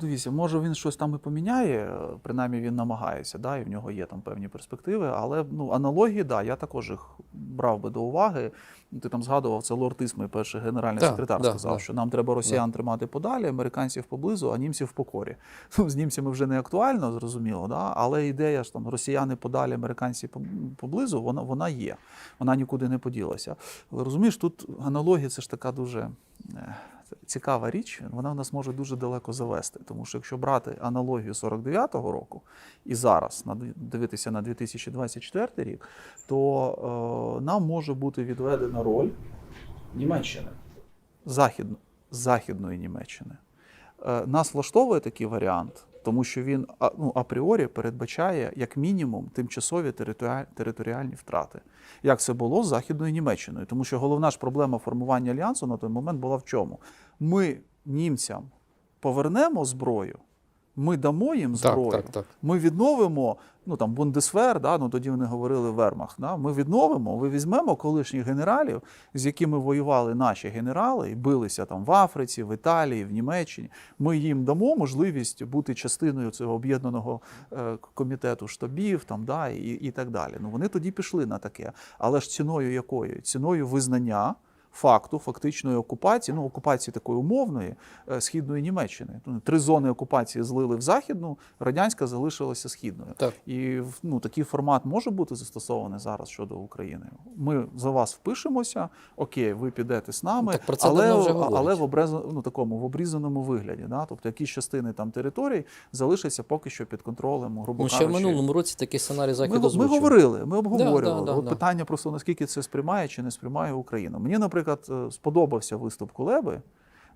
дивіться, може він щось там і поміняє, е, принаймні він намагається, да, і в нього є там певні перспективи. Але ну, аналогії, да, я також їх брав би до уваги. Ти там згадував, це лорд Ісмей, перший генеральний Так, секретар, да, сказав, да. що нам треба росіян тримати подалі, американців поблизу, а німців в покорі. Ну, з німцями вже не актуально, зрозуміло, да? але ідея ж там росіяни подалі, американці поблизу, вона, вона є. Вона нікуди не поділася. Але розумієш, тут аналогія це ж така дуже. Цікава річ, вона в нас може дуже далеко завести. Тому що якщо брати аналогію 49-го року і зараз дивитися на 2024 рік, то е, нам може бути відведена роль Німеччини, Західно, Західної Німеччини. Е, Нас влаштовує такий варіант, тому що він ну, апріорі передбачає як мінімум тимчасові територіальні втрати. Як це було з Західною Німеччиною? Тому що головна ж проблема формування альянсу на той момент була в чому? Ми німцям повернемо зброю, ми дамо їм зброю, так, так. ми відновимо, ну там Бундесвер, да, ну тоді вони говорили Вермахт. Да, ми відновимо, ми візьмемо колишніх генералів, з якими воювали наші генерали і билися там в Африці, в Італії, в Німеччині. Ми їм дамо можливість бути частиною цього об'єднаного е, комітету штабів, там да, і, і так далі. Ну вони тоді пішли на таке. Але ж ціною якої? Ціною визнання. Факту фактичної окупації, ну окупації такої умовної е, східної Німеччини. Ну, Три зони окупації злили в західну, радянська залишилася східною. Так. І ну, такий формат може бути застосований зараз щодо України. Ми за вас впишемося, окей, ви підете з нами, Так про це але, вже але в, обрез... ну, такому, в обрізаному вигляді. Да? Тобто якісь частини там територій залишаться поки що під контролем, грубо Ну, ще в минулому році такий сценарій Ми, Захід ми озвучив. говорили, ми обговорювали. Да, да, да, От да. питання просто наскільки це сприймає чи не сприймає Україна. Мені, наприклад, е, сподобався виступ Кулеби.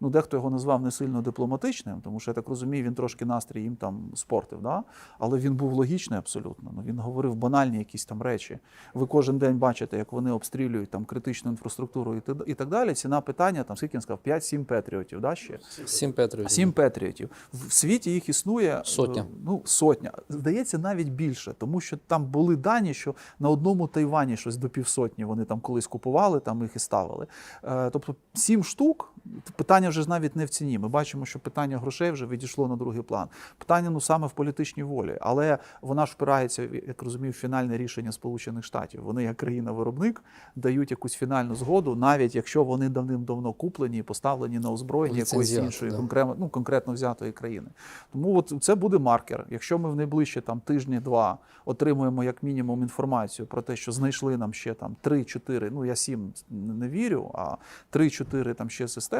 Ну, дехто його назвав не сильно дипломатичним, тому що я так розумію, він трошки настрій їм там спортив. Да? Але він був логічний абсолютно. Ну, він говорив банальні якісь там речі. Ви кожен день бачите, як вони обстрілюють там критичну інфраструктуру і і так далі. Ціна питання, там скільки він сказав, 5-7 патріотів, да, ще? Сім Петрович. Сім патріотів. В світі їх існує Сотня. е, Ну, сотня. Здається, навіть більше, тому що там були дані, що на одному Тайвані щось до півсотні вони там колись купували, там їх і ставили. Е, Тобто сім штук. Питання вже ж навіть не в ціні. Ми бачимо, що питання грошей вже відійшло на другий план. Питання ну саме в політичній волі, але вона ж впирається, як розумію, в фінальне рішення Сполучених Штатів. Вони, як країна-виробник, дають якусь фінальну згоду, навіть якщо вони давним-давно куплені і поставлені на озброєння якоїсь іншої да. конкретно, ну, конкретно взятої країни. Тому от це буде маркер. Якщо ми в найближчі там тижні-два отримуємо як мінімум інформацію про те, що знайшли нам ще там 3-4, ну я 7 не вірю, а 3-4 там ще системи,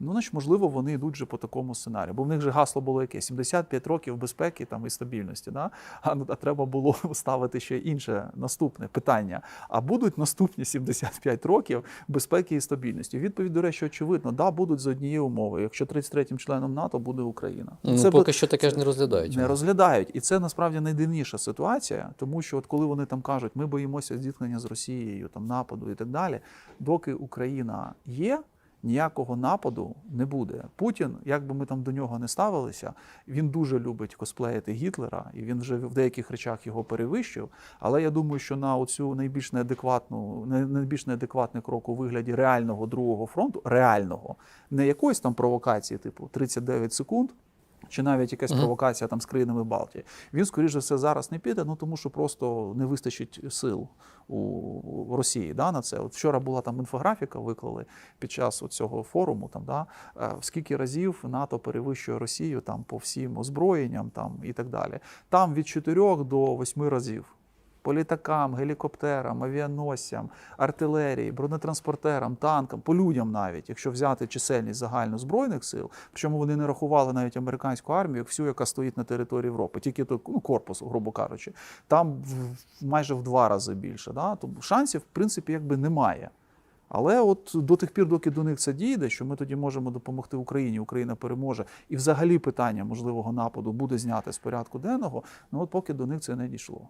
ну значить, можливо, вони йдуть вже по такому сценарію. Бо в них же гасло було яке 75 років безпеки там і стабільності. Да? А, ну, а треба було ставити ще інше наступне питання. А будуть наступні 75 років безпеки і стабільності? Відповідь, до речі, очевидно, да, будуть за однієї умови. Якщо 33-м членом НАТО буде Україна. Ну, Це поки би- що таке ж не розглядають. не розглядають. І це насправді найдивніша ситуація, тому що от коли вони там кажуть, ми боїмося зіткнення з Росією, там нападу і так далі, доки Україна є. Ніякого нападу не буде. Путін, як би ми там до нього не ставилися, він дуже любить косплеїти Гітлера, і він вже в деяких речах його перевищив. Але я думаю, що на оцю найбільш неадекватну, най- найбільш неадекватний крок у вигляді реального другого фронту, реального, не якоїсь там провокації, типу 39 секунд, чи навіть якась провокація там з країнами Балтії. Він, скоріш за все, зараз не піде, ну тому що просто не вистачить сил у Росії да, на це. От вчора була там інфографіка, виклали під час цього форуму. Там, да, е, скільки разів НАТО перевищує Росію там, по всім озброєнням там, і так далі. Там від 4 до 8 разів. По літакам, гелікоптерам, авіаносцям, артилерії, бронетранспортерам, танкам, по людям навіть, якщо взяти чисельність загально збройних сил, причому вони не рахували навіть американську армію, як всю, яка стоїть на території Європи, тільки то, ну, корпус, грубо кажучи, там майже в два рази більше. Да? Тому шансів, в принципі, якби немає. Але от до тих пір, доки до них це дійде, що ми тоді можемо допомогти Україні, Україна переможе, і взагалі питання можливого нападу буде зняте з порядку денного. Ну от поки до них це не дійшло.